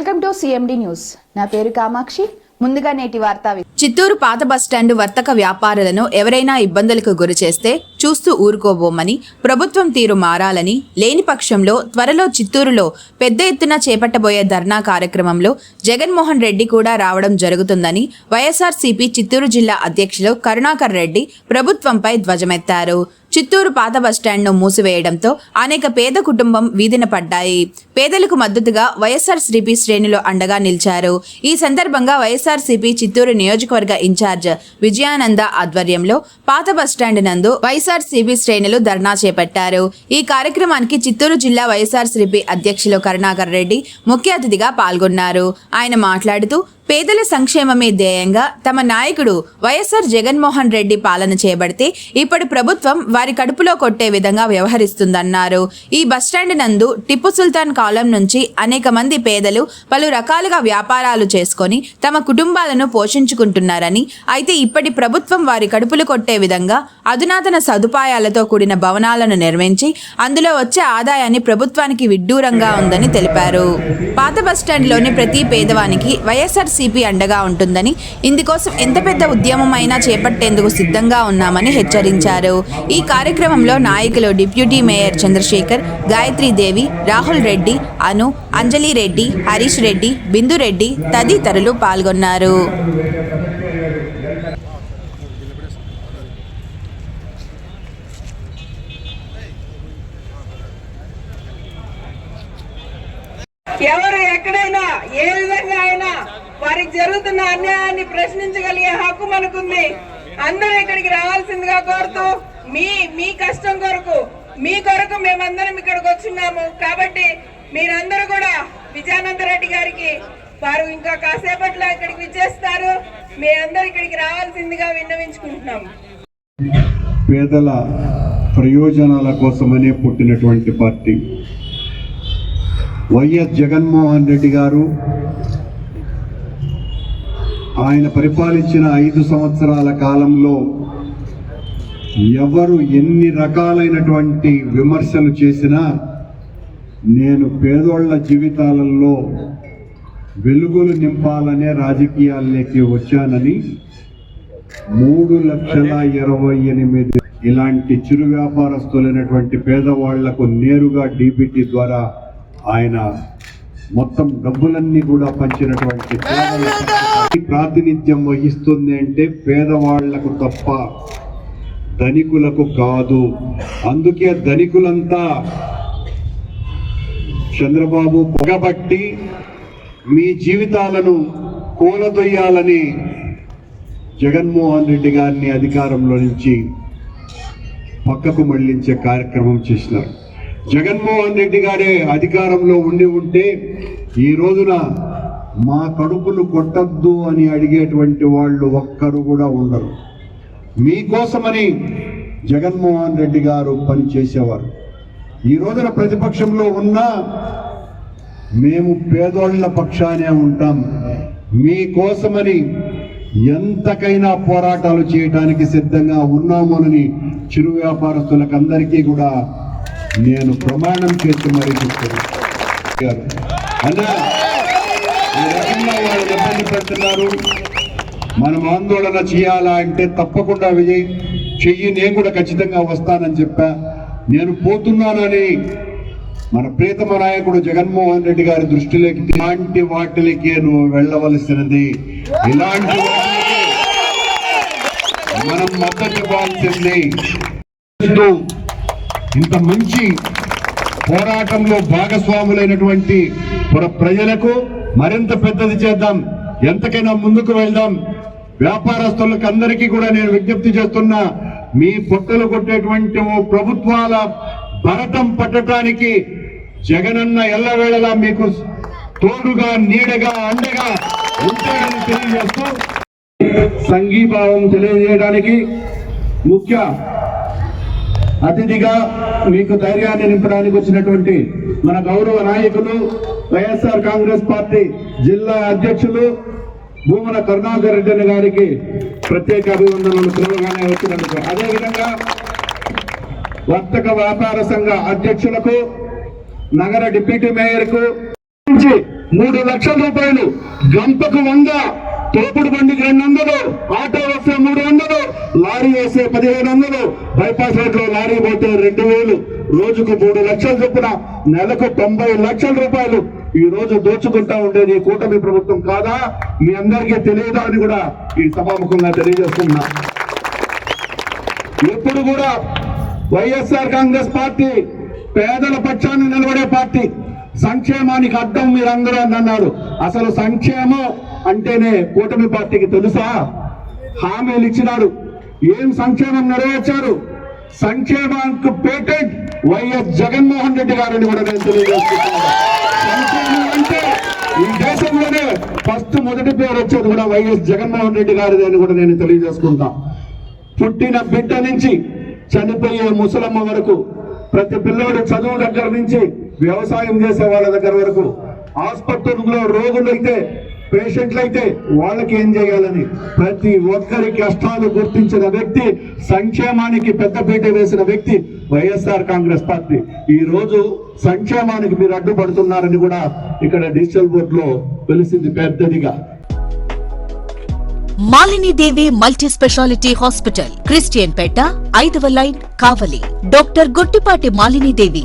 Welcome to CMD news. నా పేరు కామాక్షి. ముందుగా నేటి వార్త చిత్తూరు పాత బస్టాండు వర్తక వ్యాపారులను ఎవరైనా ఇబ్బందులకు గురి చేస్తే చూస్తూ ఊరుకోబోమని ప్రభుత్వం తీరు మారాలని లేని పక్షంలో త్వరలో చిత్తూరులో పెద్ద ఎత్తున చేపట్టబోయే ధర్నా కార్యక్రమంలో జగన్మోహన్ రెడ్డి కూడా రావడం జరుగుతుందని వైఎస్ఆర్సీపీ చిత్తూరు జిల్లా అధ్యక్షులు కరుణాకర్ రెడ్డి ప్రభుత్వంపై ధ్వజమెత్తారు. చిత్తూరు పాత బస్టాండ్ను మూసివేయడంతో అనేక పేద కుటుంబం వీధిన పడ్డాయి. పేదలకు మద్దతుగా వైఎస్ఆర్సీపీ శ్రేణులు అండగా నిలిచారు. ఈ సందర్భంగా వైఎస్ఆర్సీపీ చిత్తూరు నియోజకవర్గ ఇన్ఛార్జ్ విజయానంద ఆధ్వర్యంలో పాత బస్టాండ్ నందు వైఎస్ఆర్సీపీ శ్రేణులు ధర్నా చేపట్టారు. ఈ కార్యక్రమానికి చిత్తూరు జిల్లా వైఎస్ఆర్సీపీ అధ్యక్షులు కరుణాకర్ రెడ్డి ముఖ్య అతిథిగా పాల్గొన్నారు. ఆయన మాట్లాడుతూ పేదల సంక్షేమమే ధ్యేయంగా తమ నాయకుడు వైఎస్ఆర్ జగన్మోహన్ రెడ్డి పాలన చేపడితే ఇప్పటి ప్రభుత్వం వారి కడుపులో కొట్టే విధంగా వ్యవహరిస్తుందన్నారు. ఈ బస్టాండ్ నందు టిప్పు సుల్తాన్ కాలం నుంచి అనేక మంది పేదలు పలు రకాలుగా వ్యాపారాలు చేసుకొని తమ కుటుంబాలను పోషించుకుంటున్నారని అయితే ఇప్పటి ప్రభుత్వం వారి కడుపులు కొట్టే విధంగా అధునాతన సదుపాయాలతో కూడిన భవనాలను నిర్మించి అందులో వచ్చే ఆదాయాన్ని ప్రభుత్వానికి విడ్డూరంగా ఉందని తెలిపారు. పాత బస్టాండ్లోని ప్రతి పేదవానికి వైఎస్ఆర్ వైసీపీ అండగా ఉంటుందని ఇందుకోసం ఎంత పెద్ద ఉద్యమం అయినా చేపట్టేందుకు సిద్ధంగా ఉన్నామని హెచ్చరించారు. ఈ కార్యక్రమంలో నాయకులు డిప్యూటీ మేయర్ చంద్రశేఖర్ గాయత్రీదేవి రాహుల్ రెడ్డి అను అంజలి రెడ్డి హరీష్ రెడ్డి బిందు రెడ్డి తదితరులు పాల్గొన్నారు. ఎవరు ఎక్కడైనా ఏ విధంగా అయినా వారికి జరుగుతున్న అన్యాయాన్ని ప్రశ్నించగలిగే హక్కు మనకుంది. అందరూ ఇక్కడికి రావాల్సిందిగా కోరుతూ మీ మీ కష్టం కొరకు మీ కొరకు మేమందరం ఇక్కడికి వచ్చున్నాము. కాబట్టి మీరందరూ కూడా విజయానంద రెడ్డి గారికి వారు ఇంకా కాసేపట్లో ఇక్కడికి విచ్చేస్తారు. మీ ఇక్కడికి రావాల్సిందిగా విన్నవించుకుంటున్నాము. పేదల ప్రయోజనాల కోసమనే పుట్టినటువంటి పార్టీ. వైఎస్ జగన్మోహన్ రెడ్డి గారు ఆయన పరిపాలించిన ఐదు సంవత్సరాల కాలంలో ఎవరు ఎన్ని రకాలైనటువంటి విమర్శలు చేసినా నేను పేదోళ్ళ జీవితాలలో వెలుగులు నింపాలనే రాజకీయాల్లోకి వచ్చానని మూడు లక్షల ఇరవై ఎనిమిది ఇలాంటి చిరు వ్యాపారస్తులైనటువంటి పేదవాళ్ళకు నేరుగా డీబీటీ ద్వారా ఆయన మొత్తం డబ్బులన్నీ కూడా పంచినటువంటి ప్రాతినిధ్యం వహిస్తుంది అంటే పేదవాళ్ళకు తప్ప ధనికులకు కాదు. అందుకే ధనికులంతా చంద్రబాబు పొగబట్టి మీ జీవితాలను కూలదొయ్యాలని జగన్మోహన్ రెడ్డి గారిని అధికారంలో నుంచి పక్కకు మళ్ళించే కార్యక్రమం చేసినారు. జగన్మోహన్ రెడ్డి గారే అధికారంలో ఉండి ఉంటే ఈ రోజున మా కడుపులు కొట్టద్దు అని అడిగేటువంటి వాళ్ళు ఒక్కరు కూడా ఉండరు. మీకోసమని జగన్మోహన్ రెడ్డి గారు పనిచేసేవారు. ఈ రోజున ప్రతిపక్షంలో ఉన్నా మేము పేదోళ్ళ పక్షానే ఉంటాం. మీకోసమని ఎంతకైనా పోరాటాలు చేయడానికి సిద్ధంగా ఉన్నామోనని చిరు వ్యాపారస్తులకు అందరికీ కూడా నేను ప్రమాణం చేసి మరీ చెప్తున్నాను. అన్నా ఈ రకంగా వాళ్ళు ఇబ్బంది పెడుతున్నారు. మనం ఆందోళన చేయాలా అంటే తప్పకుండా విజయ్ చెయ్యి నేను కూడా ఖచ్చితంగా వస్తానని చెప్పా. నేను పోతున్నానని మన ప్రీతమ నాయకుడు జగన్మోహన్ రెడ్డి గారి దృష్టిలోకి ఇలాంటి వాటిలకే నువ్వు వెళ్ళవలసినది. ఇలాంటి మనం మద్దతు ఇవ్వాల్సింది. ఇంత మంచి పోరాటంలో భాగస్వాములైనటువంటి మన ప్రజలకు మరింత పెద్దది చేద్దాం. ఎంతకైనా ముందుకు వెళ్దాం. వ్యాపారస్తులకు అందరికీ కూడా నేను విజ్ఞప్తి చేస్తున్నా మీ పొట్టలు కొట్టేటువంటి ప్రభుత్వాల భరతం పట్టడానికి జగనన్న ఎల్లవేళలా మీకు తోడుగా నీడగా అండగా ఉంటాడని తెలియజేస్తూ సంఘీభావం తెలియజేయడానికి ముఖ్య అతిథిగా మీకు ధైర్యాన్ని నింపడానికి వచ్చినటువంటి మన గౌరవ నాయకులు వైఎస్ఆర్ కాంగ్రెస్ పార్టీ జిల్లా అధ్యక్షులు భూమన కరుణాకర్ రెడ్డి గారికి ప్రత్యేక అభివందనలు పిలవగానే వచ్చినందుకు. అదేవిధంగా వర్తక వ్యాపార సంఘ అధ్యక్షులకు నగర డిప్యూటీ మేయర్కు మూడు లక్షల రూపాయలు గంపకు వంద తోపుడు బండికి రెండు వందలు ఆటో వస్తే మూడు వందలు లారీ వస్తే పదిహేను వందలు బైపాస్ రోడ్లో లారీ పోతే రెండు వేలు రోజుకు మూడు లక్షల చొప్పున నెలకు తొంభై లక్షల రూపాయలు. ఈ రోజు దోచుకుంటా ఉండేది ఈ కూటమి ప్రభుత్వం కాదా? మీ అందరికీ తెలియదా అని కూడా ఈ సభాముఖంగా తెలియజేస్తున్నా. ఎప్పుడు కూడా వైఎస్ఆర్ కాంగ్రెస్ పార్టీ పేదల పక్షాన్ని నిలబడే పార్టీ. సంక్షేమానికి అడ్డం మీరందరూ అని అన్నారు. అసలు సంక్షేమం అంటేనే కూటమి పార్టీకి తెలుసా? హామీలు ఇచ్చినాడు. ఏం సంక్షేమం నెరవేర్చారు సంక్షేమానికి పేటెంట్ వైఎస్ జగన్మోహన్ రెడ్డి గారిని కూడా నేను తెలియజేస్తున్నాను. సంక్షేమం అంటే ఈ దేశంలోనే ఫస్ట్ మొదటి పేరు వచ్చేది కూడా వైఎస్ జగన్మోహన్ రెడ్డి గారిది అని కూడా నేను తెలియజేసుకుంటా. పుట్టిన బిడ్డ నుంచి చనిపోయే ముసలమ్మ వరకు ప్రతి పిల్లోడు చదువు దగ్గర నుంచి వ్యవసాయం చేసే వాళ్ళ దగ్గర వరకు ఆసుపత్రుల్లో రోగులైతే పేషెంట్లు అయితే వాళ్ళకి ఏం చేయాలని? ప్రతి ఒక్కరి కష్టాలు గుర్తించిన వ్యక్తి సంక్షేమానికి పెద్దపీట వేసిన వ్యక్తి వైఎస్ఆర్ కాంగ్రెస్ పార్టీ. ఈ రోజు సంక్షేమానికి మీరు అడ్డుపడుతున్నారని కూడా ఇక్కడ డిజిటల్ బోర్డ్లో తెలిసింది పెద్దదిగా. Malinidevi multi speciality hospital Christian Peta ఐదవ line Kavali. Doctor Guttipati Malinidevi.